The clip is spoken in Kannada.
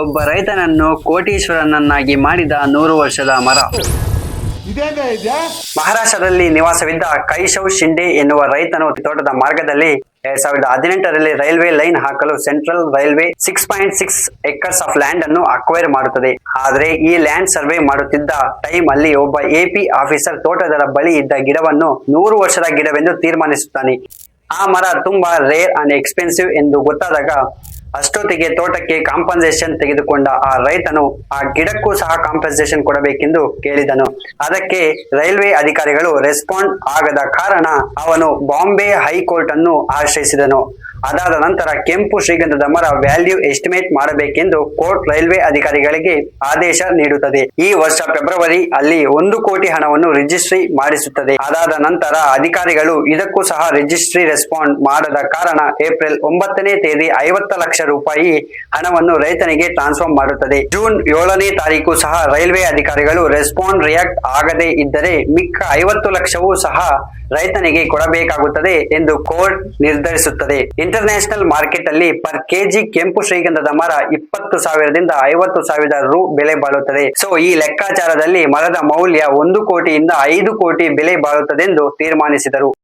ಒಬ್ಬ ರೈತನನ್ನು ಕೋಟೀಶ್ವರನನ್ನಾಗಿ ಮಾಡಿದ ನೂರು ವರ್ಷದ ಮರ. ಮಹಾರಾಷ್ಟ್ರದಲ್ಲಿ ನಿವಾಸವಿದ್ದ ಕೈಶವ್ ಶಿಂಡೆ ಎನ್ನುವ ರೈತನು ತೋಟದ ಮಾರ್ಗದಲ್ಲಿ ಎರಡ್ ಸಾವಿರದ ಹದಿನೆಂಟರಲ್ಲಿ ರೈಲ್ವೆ ಲೈನ್ ಹಾಕಲು central railway six point six acres of land ಅನ್ನು ಅಕ್ವೈರ್ ಮಾಡುತ್ತದೆ. ಆದರೆ ಈ ಲ್ಯಾಂಡ್ ಸರ್ವೆ ಮಾಡುತ್ತಿದ್ದ ಟೈಮ್ ಅಲ್ಲಿ ಒಬ್ಬ ಎಪಿ ಆಫೀಸರ್ ತೋಟದ ಬಳಿ ಇದ್ದ ಗಿಡವನ್ನು ನೂರು ವರ್ಷದ ಗಿಡವೆಂದು ತೀರ್ಮಾನಿಸುತ್ತಾನೆ. ಆ ಮರ ತುಂಬಾ ರೇರ್ ಅಂಡ್ ಎಕ್ಸ್ಪೆನ್ಸಿವ್ ಎಂದು ಗೊತ್ತಾದಾಗ ಅಷ್ಟೊತ್ತಿಗೆ ತೋಟಕ್ಕೆ ಕಾಂಪನ್ಸೇಷನ್ ತೆಗೆದುಕೊಂಡ ಆ ರೈತನು ಆ ಗಿಡಕ್ಕೂ ಸಹ ಕಾಂಪನ್ಸೇಷನ್ ಕೊಡಬೇಕೆಂದು ಕೇಳಿದನು. ಅದಕ್ಕೆ ರೈಲ್ವೆ ಅಧಿಕಾರಿಗಳು ರೆಸ್ಪಾಂಡ್ ಆಗದ ಕಾರಣ ಅವನು ಬಾಂಬೆ ಹೈಕೋರ್ಟ್ ಅನ್ನು ಆಶ್ರಯಿಸಿದನು. ಅದಾದ ನಂತರ ಕೆಂಪು ಶ್ರೀಗಂಧದ ಮರ ವ್ಯಾಲ್ಯೂ ಎಸ್ಟಿಮೇಟ್ ಮಾಡಬೇಕೆಂದು ಕೋರ್ಟ್ ರೈಲ್ವೆ ಅಧಿಕಾರಿಗಳಿಗೆ ಆದೇಶ ನೀಡುತ್ತದೆ. ಈ ವರ್ಷ ಫೆಬ್ರವರಿ ಅಲ್ಲಿ ಒಂದು ಕೋಟಿ ಹಣವನ್ನು ರಿಜಿಸ್ಟ್ರಿ ಮಾಡಿಸುತ್ತದೆ. ಅದಾದ ನಂತರ ಅಧಿಕಾರಿಗಳು ಇದಕ್ಕೂ ಸಹ ರಿಜಿಸ್ಟ್ರಿ ರೆಸ್ಪಾಂಡ್ ಮಾಡದ ಕಾರಣ ಏಪ್ರಿಲ್ ಒಂಬತ್ತನೇ ತೇದಿ ಐವತ್ತು ಲಕ್ಷ ರೂಪಾಯಿ ಹಣವನ್ನು ರೈತನಿಗೆ ಟ್ರಾನ್ಸ್ಫರ್ ಮಾಡುತ್ತದೆ. ಜೂನ್ ಏಳನೇ ತಾರೀಕು ಸಹ ರೈಲ್ವೆ ಅಧಿಕಾರಿಗಳು ರೆಸ್ಪಾಂಡ್ ರಿಯಾಕ್ಟ್ ಆಗದೇ ಇದ್ದರೆ ಮಿಕ್ಕ ಐವತ್ತು ಲಕ್ಷವೂ ಸಹ ರೈತನಿಗೆ ಕೊಡಬೇಕಾಗುತ್ತದೆ ಎಂದು ಕೋರ್ಟ್ ನಿರ್ಧರಿಸುತ್ತದೆ. ಇಂಟರ್ನ್ಯಾಷನಲ್ ಮಾರ್ಕೆಟ್ ಅಲ್ಲಿ ಪರ್ ಕೆಜಿ ಕೆಂಪು ಶ್ರೀಗಂಧದ ಮರ ಇಪ್ಪತ್ತು ಸಾವಿರದಿಂದ ಐವತ್ತು ಸಾವಿರ ರು ಬೆಲೆ ಬಾಳುತ್ತದೆ. ಸೊ ಈ ಲೆಕ್ಕಾಚಾರದಲ್ಲಿ ಮರದ ಮೌಲ್ಯ ಒಂದು ಕೋಟಿಯಿಂದ ಐದು ಕೋಟಿ ಬೆಲೆ ಬಾಳುತ್ತದೆಂದು ತೀರ್ಮಾನಿಸಿದರು.